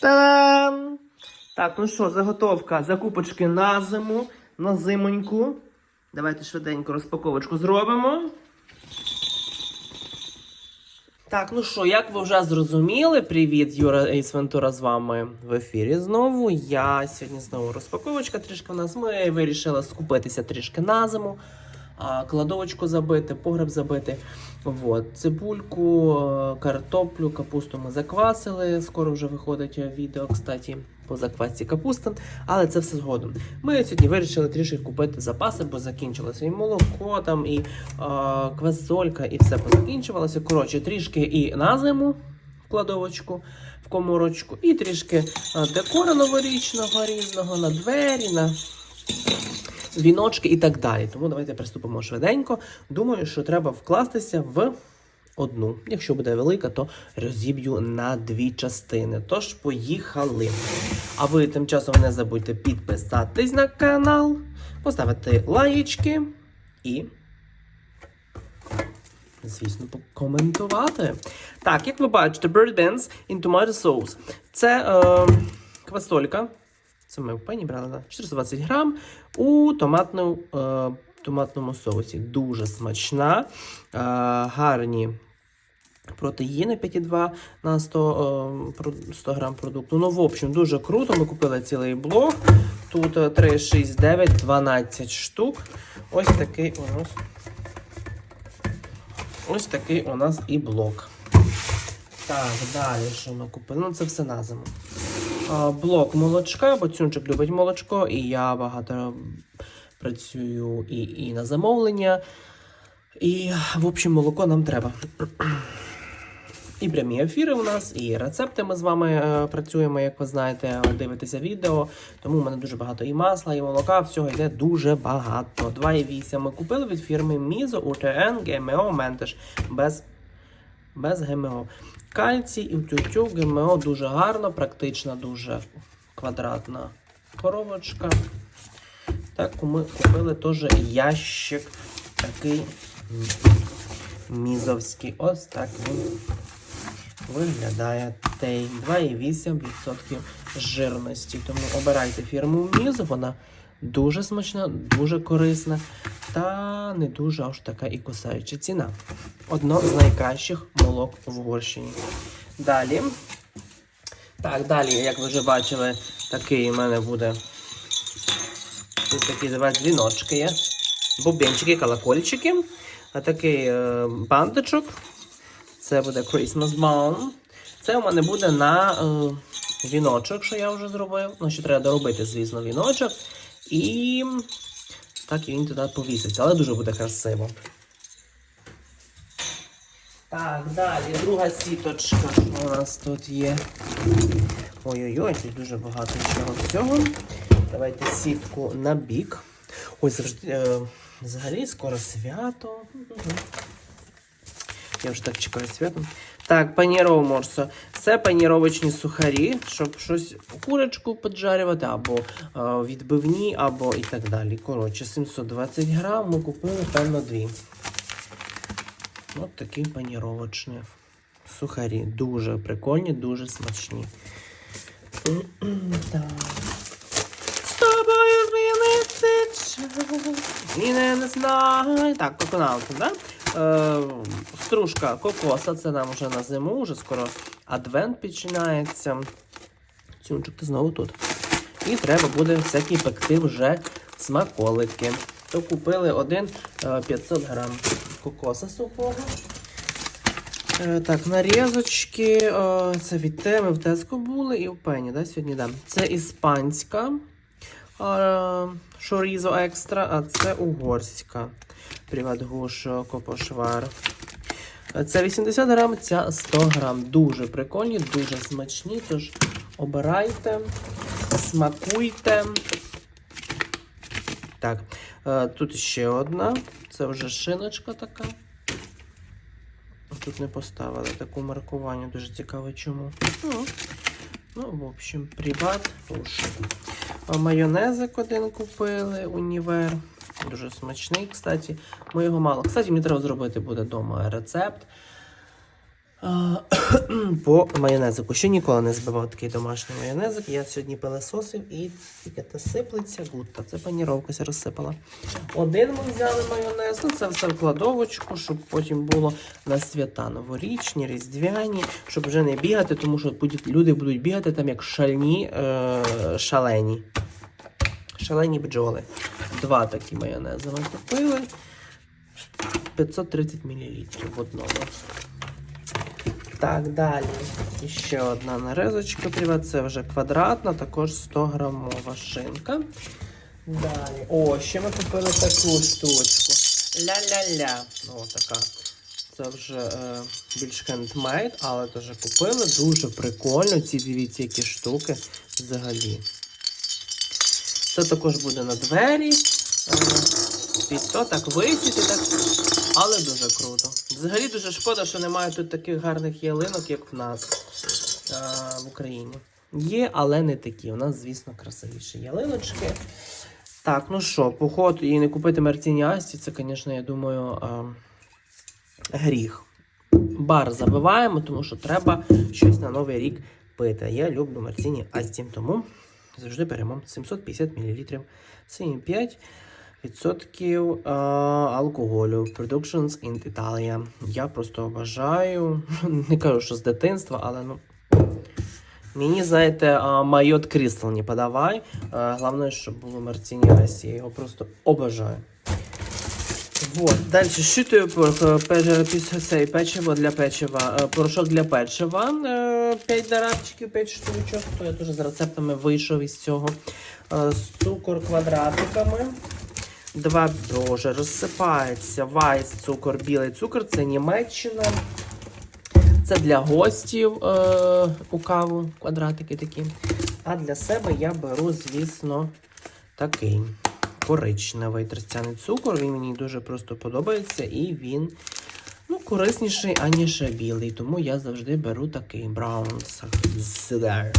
Та-дам! Так, ну що, заготовка закупочки на зиму, на зимоньку. Давайте швиденько розпаковочку зробимо. Так, ну що, як ви вже зрозуміли, привіт, Юра Ейс Вентура з вами в ефірі знову. Я сьогодні знову розпаковочка трішки у нас. Ми вирішили скупитися трішки на зиму, кладовочку забити, погреб забити. Вот. Цибульку, картоплю, капусту ми заквасили. Скоро вже виходить відео, кстати, по заквасці капусти. Але це все згодом. Ми сьогодні вирішили трішки купити запаси, бо закінчилося і молоко, там, і е, квасолька, і все позакінчувалося. Коротше, трішки і на зиму кладовочку, в коморочку, і трішки декора новорічного різного на двері, на віночки і так далі. Тому давайте приступимо швиденько. Думаю, що треба вкластися в одну. Якщо буде велика, то розіб'ю на дві частини. Тож, поїхали. А ви тим часом не забудьте підписатись на канал, поставити лаєчки і. Звісно, покоментувати. Так, як ви бачите, Bird Dance in Tomato Sauce. Це е, квасолька. Це ми в пені брали на 420 грам у томатну, е, томатному соусі. Дуже смачна, е, гарні протеїни 5,2 на 100, е, 100 грам продукту. Ну, в общем, дуже круто. Ми купили цілий блок. Тут е, 3, 6, 9, 12 штук. Ось такий у нас. Ось такий у нас і блок. Так, далі що ми купили? Ну, це все на зиму. А, Блок молочка, бо цюнчик любить молочко, і я багато працюю і, і на замовлення. І, в общем, молоко нам треба. І прямі ефіри у нас, і рецепти ми з вами е, працюємо, як ви знаєте, дивитеся відео. Тому в мене дуже багато і масла, і молока, всього йде дуже багато. 2,8 ми купили від фірми Mizo UTN GMO Ментеш без, без ГМО. Кальцій і тютю ГМО дуже гарно, практична, дуже квадратна коробочка. Так, ми купили теж ящик такий мізовський. Ось так він виглядає тей 2,8% жирності. Тому обирайте фірму Мізо, вона дуже смачна, дуже корисна та не дуже аж така і кусаюча ціна. Одно з найкращих молок в Угорщині. Далі. Так, далі, як ви вже бачили, такий у мене буде. Тут такі дзвіночки є. Бубенчики, колокольчики. А такий е, бантичок. Це буде Christmas Bone. Це у мене буде на е, віночок, що я вже зробив. Ну, ще треба доробити, звісно, віночок. І так він туди повіситься, але дуже буде красиво. Так, далі, друга сіточка. Що у нас тут є? Ой-ой-ой, тут дуже багато чого всього. Давайте сітку на бік. Ой, завжди. Е, взагалі скоро свято. Мгм. Я вже так чекаю свято. Так, паніров морсо. Це паніровочні сухарі, щоб щось курочку поджарювати, або е, відбивні, або і так далі. Коротше, 720 грам ми купили, певно, дві. От такі паніровочні сухарі. Дуже прикольні, дуже смачні. Так. З тобою змінити час. І не, знаю. Так, да? Е, стружка кокоса, це нам вже на зиму, вже скоро адвент починається. Цюнчик, ти знову тут. І треба буде всякі пекти вже смаколики. То купили один е, 500 грам кокоса сухого. Е, Так, нарізочки. е, Це від теми в Теско були і в Пені, да, сьогодні да. Це іспанська е, шорізо екстра, а це угорська. Приватгуш копошвар. Е, Це 80 грам, ця 100 грам. Дуже прикольні, дуже смачні. Тож обирайте, смакуйте. Так, е, тут ще одна. Це вже шиночка така. Тут не поставили таку маркування, дуже цікаво чому. Ну, ну в общем, приват уж. Майонезик один купили, універ. Дуже смачний, кстати. Ми його мало. Кстати, мені треба зробити буде вдома рецепт. По майонезику. Ще ніколи не збивав такий домашній майонезик. Я сьогодні пилесосив і тільки те сиплеться гутта. Це паніровка розсипала. Один ми взяли майонез, ну це все в кладовочку, щоб потім було на свята новорічні, різдвяні, щоб вже не бігати, тому що люди будуть бігати там як шальні, е, шалені. Шалені бджоли. Два такі майонези ми купили. 530 мл в одному. Так, далі. Ще одна нарезочка треба. Це вже квадратна, також 100 грамова шинка. Далі. О, ще ми купили таку штучку. Ля-ля-ля. О, така. Це вже е, більш хендмейд, але теж купили. Дуже прикольно. Ці дивіться, які штуки взагалі. Це також буде на двері. Е, під то так висіти, так. Але дуже круто. Взагалі дуже шкода, що немає тут таких гарних ялинок, як в нас е, в Україні. Є, але не такі. У нас, звісно, красивіші ялиночки. Так, ну що, поход і не купити Мартіні Асті, це, звісно, я думаю, е, гріх. Бар забиваємо, тому що треба щось на новий рік пити. Я люблю Мартіні Асті, тому завжди беремо 750 мл, 7,5 відсотків е, алкоголю. Productions in Italia. Я просто обожаю. Не кажу, що з дитинства, але ну. Мені, знаєте, майот Крістал не подавай. Е, Головне, щоб було Мартіні Асі. Я його просто обожаю. Вот. Далі щитую печиво для печива. Е, Порошок для печива. 5 дарабчиків, 5 штучок. То я теж з рецептами вийшов із цього. Е, Цукор квадратиками. Два боже, розсипається. Вайс, цукор, білий цукор. Це Німеччина. Це для гостів е, у каву квадратики такі. А для себе я беру, звісно, такий коричневий тростяний цукор. Він мені дуже просто подобається і він корисніший, аніж білий. Тому я завжди беру такий Brown Sugar.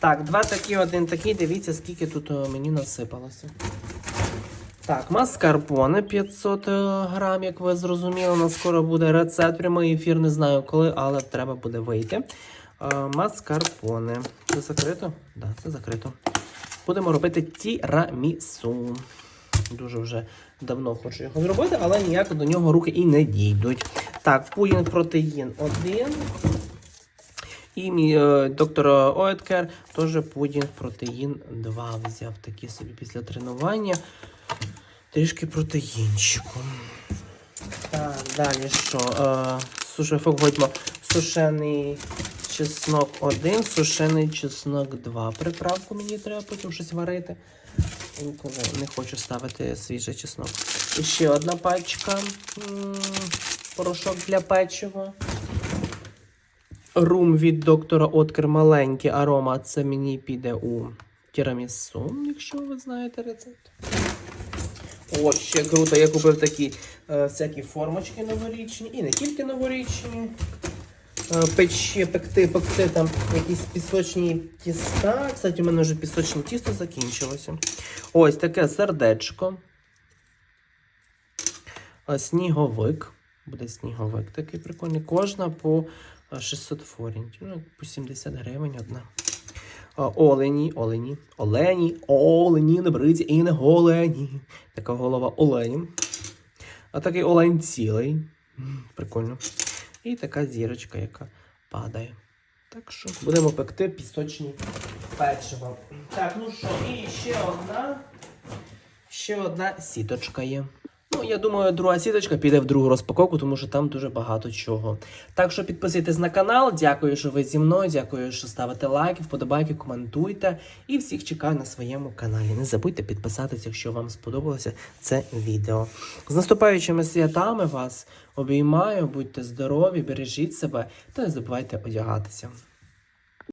Так, два такі, один такий. Дивіться, скільки тут е, мені насипалося. Так, маскарпоне 500 грам, як ви зрозуміли, у нас скоро буде рецепт, прямий ефір, не знаю коли, але треба буде вийти. Е, Маскарпоне. Це закрито? Так, да, це закрито. Будемо робити тірамісу. Дуже вже давно хочу його зробити, але ніяк до нього руки і не дійдуть. Так, пудінг протеїн 1. І мій е, доктор Оеткер теж пудінг протеїн 2 взяв такі собі після тренування. Трішки протеїнчику. Так, далі що? Е, суше, годьмо. Сушений чеснок 1, сушений чеснок 2. Приправку мені треба потім щось варити. Не хочу ставити свіжий чеснок. І ще одна пачка. Порошок для печива. Рум від доктора Откер маленький арома. Це мені піде у тірамісу, якщо ви знаєте рецепт. О, ще круто, я купив такі е, всякі формочки новорічні, і не тільки новорічні. Е, печі, пекти, пекти там якісь пісочні тіста. Кстати, у мене вже пісочне тісто закінчилося. Ось таке сердечко. Е, Сніговик. Буде сніговик такий прикольний. Кожна по е, 600 форінтів. Ну, по 70 гривень одна. Е, Олені, олені, олені, олені, не бриті і не голені. Така голова олені. А такий олень цілий. Прикольно. І така зірочка, яка падає. Так що будемо пекти пісочні печиво. Так, ну що, і ще одна. Ще одна сіточка є. Ну, я думаю, друга сіточка піде в другу розпаковку, тому що там дуже багато чого. Так що підписуйтесь на канал. Дякую, що ви зі мною. Дякую, що ставите лайки, вподобайки, коментуйте. І всіх чекаю на своєму каналі. Не забудьте підписатися, якщо вам сподобалося це відео. З наступаючими святами вас обіймаю, будьте здорові, бережіть себе та не забувайте одягатися.